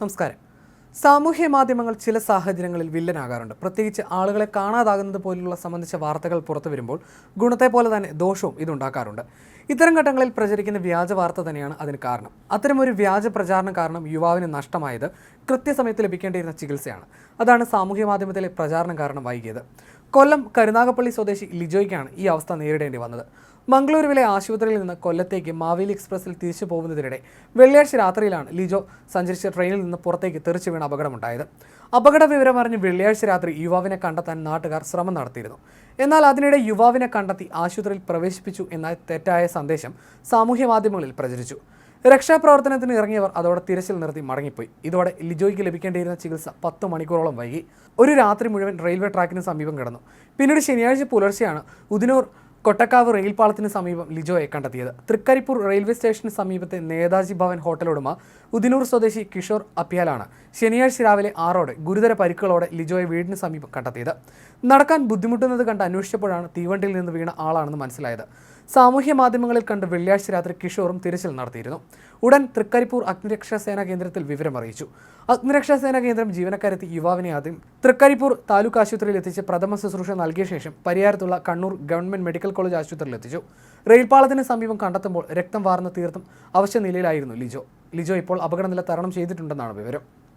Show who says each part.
Speaker 1: നമസ്കാരം. സാമൂഹ്യ മാധ്യമങ്ങൾ ചില സാഹചര്യങ്ങളിൽ വില്ലനാകാറുണ്ട്. പ്രത്യേകിച്ച് ആളുകളെ കാണാതാകുന്നത് പോലുള്ള സംബന്ധിച്ച വാർത്തകൾ പുറത്തു വരുമ്പോൾ ഗുണത്തെ പോലെ തന്നെ ദോഷവും ഇതുണ്ടാക്കാറുണ്ട്. ഇത്തരം ഘട്ടങ്ങളിൽ പ്രചരിക്കുന്ന വ്യാജ വാർത്ത തന്നെയാണ് അതിന് കാരണം. അത്തരമൊരു വ്യാജ പ്രചാരണം കാരണം യുവാവിന് നഷ്ടമായത് കൃത്യസമയത്ത് ലഭിക്കേണ്ടിയിരുന്ന ചികിത്സയാണ്. അതാണ് സാമൂഹ്യ മാധ്യമത്തിലെ പ്രചാരണം കാരണം വൈകിയത്. കൊല്ലം കരുനാഗപ്പള്ളി സ്വദേശി ലിജോയ്ക്കാണ് ഈ അവസ്ഥ നേരിടേണ്ടി വന്നത്. മംഗളൂരുവിലെ ആശുപത്രിയിൽ നിന്ന് കൊല്ലത്തേക്ക് മാവേലി എക്സ്പ്രസിൽ തിരിച്ചു പോകുന്നതിനിടെ വെള്ളിയാഴ്ച രാത്രിയിലാണ് ലിജോ സഞ്ചരിച്ച ട്രെയിനിൽ നിന്ന് പുറത്തേക്ക് തെറിച്ചു വീണ അപകടമുണ്ടായത്. അപകട വിവരം അറിഞ്ഞ് വെള്ളിയാഴ്ച രാത്രി യുവാവിനെ കണ്ടെത്താൻ നാട്ടുകാർ ശ്രമം നടത്തിയിരുന്നു. എന്നാൽ അതിനിടെ യുവാവിനെ കണ്ടെത്തി ആശുപത്രിയിൽ പ്രവേശിപ്പിച്ചു എന്ന തെറ്റായ സന്ദേശം സാമൂഹ്യ മാധ്യമങ്ങളിൽ പ്രചരിച്ചു. രക്ഷാപ്രവർത്തനത്തിന് ഇറങ്ങിയവർ അതോടെ തിരച്ചിൽ നിർത്തി മടങ്ങിപ്പോയി. ഇതോടെ ലിജോയ്ക്ക് ലഭിക്കേണ്ടിയിരുന്ന ചികിത്സ പത്ത് മണിക്കൂറോളം വൈകി. ഒരു രാത്രി മുഴുവൻ റെയിൽവേ ട്രാക്കിന് സമീപം കിടന്നു. പിന്നീട് ശനിയാഴ്ച പുലർച്ചെയാണ് ഉദിനൂർ കൊട്ടക്കാവ് റെയിൽപാളത്തിന് സമീപം ലിജോയെ കണ്ടെത്തിയത്. തൃക്കരിപ്പൂർ റെയിൽവേ സ്റ്റേഷന് സമീപത്തെ നേതാജി ഭവൻ ഹോട്ടൽ ഉടമ ഉദിനൂർ സ്വദേശി കിഷോർ അപ്യാലാണ് ശനിയാഴ്ച രാവിലെ ആറോടെ ഗുരുതര പരിക്കുകളോടെ ലിജോയെ വീടിന് സമീപം കണ്ടെത്തിയത്. നടക്കാൻ ബുദ്ധിമുട്ടുന്നത് കണ്ട് അന്വേഷിച്ചപ്പോഴാണ് തീവണ്ടിയിൽ നിന്ന് വീണ ആളാണെന്ന് മനസ്സിലായത്. സാമൂഹ്യ മാധ്യമങ്ങളിൽ കണ്ട് വെള്ളിയാഴ്ച രാത്രി കിഷോറും തിരച്ചിൽ നടത്തിയിരുന്നു. ഉടൻ തൃക്കരിപ്പൂർ അഗ്നിരക്ഷാ സേനാ കേന്ദ്രത്തിൽ വിവരം അറിയിച്ചു അഗ്നിരക്ഷാ സേനാ കേന്ദ്രം ജീവനക്കാരെത്തി യുവാവിനെ ആദ്യം തൃക്കരിപ്പൂർ താലൂക്ക് ആശുപത്രിയിൽ എത്തിച്ച് പ്രഥമ ശുശ്രൂഷ നൽകിയ ശേഷം പരിയാരത്തുള്ള കണ്ണൂർ ഗവൺമെന്റ് മെഡിക്കൽ കോളേജ് ആശുപത്രിയിൽ എത്തിച്ചു റെയിൽപാളത്തിന് സമീപം കണ്ടെത്തുമ്പോൾ രക്തം വാർന്ന തീർത്തും അവശ്യ നിലയിലായിരുന്നു ലിജോ. ലിജോ ഇപ്പോൾ അപകടനില തരണം ചെയ്തിട്ടുണ്ടെന്നാണ് വിവരം.